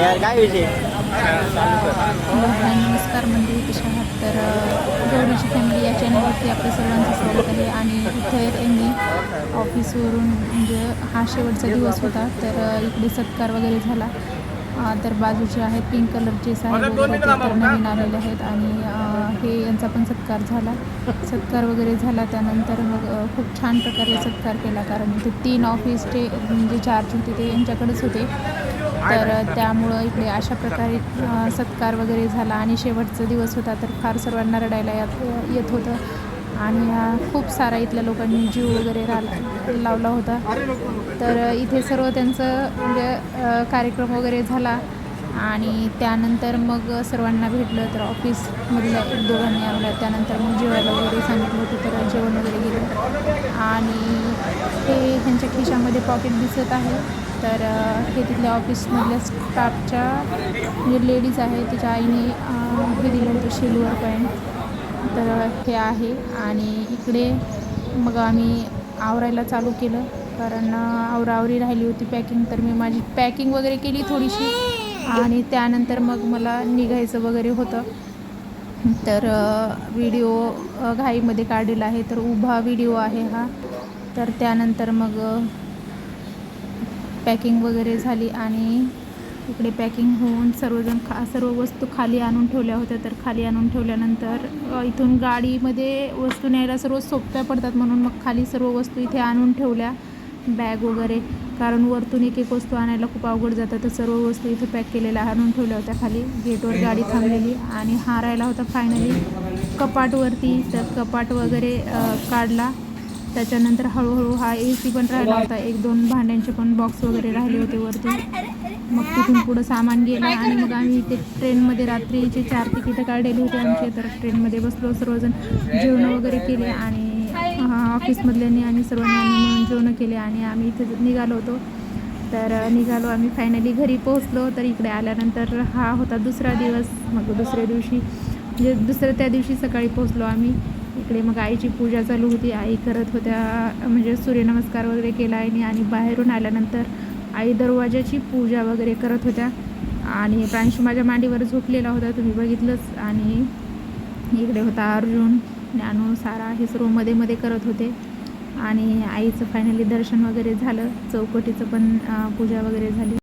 यार काय विषय? नमस्कार मंडळी कशा आहात? तर गौरीची फॅमिली या चॅनलवरती आपल्या सर्वांचं स्वागत आहे. आणि इथं त्यांनी ऑफिसवरून म्हणजे हा शेवटचा दिवस होता. तर इकडे सत्कार वगैरे झाला. तर बाजूचे आहेत पिंक कलरचे साहेब वगैरे ते तर नवीन आलेले आहेत. आणि हे यांचा पण सत्कार झाला. सत्कार वगैरे झाला. त्यानंतर मग खूप छान प्रकारे सत्कार केला. कारण इथे तीन ऑफिसचे म्हणजे चार्ज होते ते यांच्याकडेच होते. तर त्यामुळं इकडे अशा प्रकारे सत्कार वगैरे झाला आणि शेवटचा दिवस होता तर फार सर्वांना रडायला येत येत होतं. आणि खूप सारा इथल्या लोकांनी जीव वगैरे लावला होता. तर इथे सर्व त्यांचं म्हणजे कार्यक्रम वगैरे झाला. आणि त्यानंतर मग सर्वांना भेटलं तर ऑफिसमधल्या एक दोघांनी आलं त्यानंतर मग जेवायला वगैरे सांगितलं होतं तर जेवण वगैरे गेलं आणि हे ह्यांच्या खिशामध्ये पॉकेट दिसत आहे. तर हे तिथल्या ऑफिसमधल्या स्टाफच्या म्हणजे लेडीज आहे तिच्या आईने हे दिलं होतं शिल्वर पॉईंट तर हे आहे आणि इकडे मग आम्ही आवरायला चालू केलं. कारण आवरावरी राहिली होती पॅकिंग तर मी माझी पॅकिंग वगैरे केली थोडीशी. आणि त्यानंतर मग मला निघायचं वगैरे होतं. तर व्हिडिओ घाईमध्ये काढलेला आहे तर उभा व्हिडिओ आहे हा. तर त्यानंतर मग पॅकिंग वगैरे झाली आणि इकडे पॅकिंग होऊन सर्वजण खा सर्व वस्तू खाली आणून ठेवल्या होत्या. तर खाली आणून ठेवल्यानंतर इथून गाडीमध्ये वस्तू न्यायला सर्व सोप्या पडतात म्हणून मग खाली सर्व वस्तू इथे आणून ठेवल्या. बॅग वगैरे. कारण वरतून एक एक वस्तू आणायला खूप अवघड जातं. तर सर्व वस्तू इथे पॅक केलेल्या आणून ठेवल्या होत्या खाली. गेटवर गाडी थांबलेली आणि हा राहिला होता फायनली कपाटवरती. तर कपाट वगैरे काढला. त्याच्यानंतर हळूहळू हा ए सी पण राहिला होता. एक दोन भांड्यांचे पण बॉक्स वगैरे राहिले होते वरती. मग तिथून पुढं सामान गेलं आणि मग आम्ही ते ट्रेनमध्ये रात्रीचे चार तिकीटं काढलेली होती आमचे. तर ट्रेनमध्ये बसलो सर्वजण जेवणं वगैरे केले आणि अं, ऑफिसमधल्यांनी आणि सर्वांनी आम्ही मिळून जेवणं केले आणि आम्ही इथे निघालो होतो. तर निघालो आम्ही फायनली घरी पोहोचलो. तर इकडे आल्यानंतर हा होता दुसरा दिवस. मग दुसऱ्या दिवशी म्हणजे दुसऱ्या त्या दिवशी सकाळी पोहोचलो आम्ही. इकडे मग आईची पूजा चालू होती. आई करत होत्या म्हणजे सूर्यनमस्कार वगैरे केला आईने आणि बाहेरून आल्यानंतर आई दरवाजाची पूजा वगैरे करत होत्या. आणि प्रांशू माझ्या मांडीवर झोपलेला होता तुम्ही बघितलंच. आणि इकडे होता अर्जुन ज्ञानू सारा हे सर्वमध्ये मध्ये करत होते. आणि आईचं फायनली दर्शन वगैरे झालं. चौकटीचं पण पूजा वगैरे झाली.